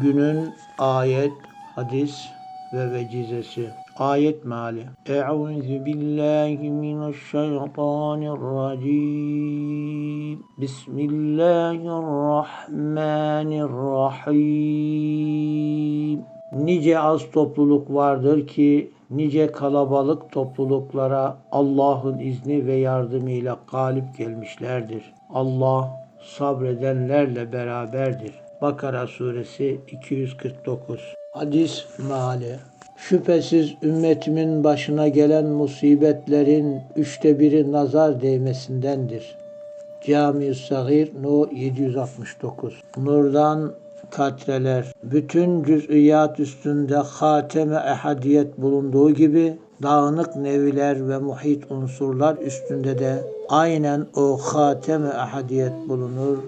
Günün ayet, hadis ve vecizesi. Ayet meali. Euzu billahi mineşşeytanirracim. Bismillahirrahmanirrahim. Nice az topluluk vardır ki nice kalabalık topluluklara Allah'ın izni ve yardımıyla galip gelmişlerdir. Allah sabredenlerle beraberdir. Bakara suresi 249 Hadis meali. Şüphesiz ümmetimin başına gelen musibetlerin üçte biri nazar değmesindendir. Cami-i Sagir No 769 Nurdan katreler. Bütün cüz'iyat üstünde hateme ehadiyet bulunduğu gibi dağınık neviler ve muhit unsurlar üstünde de aynen o hateme ehadiyet bulunur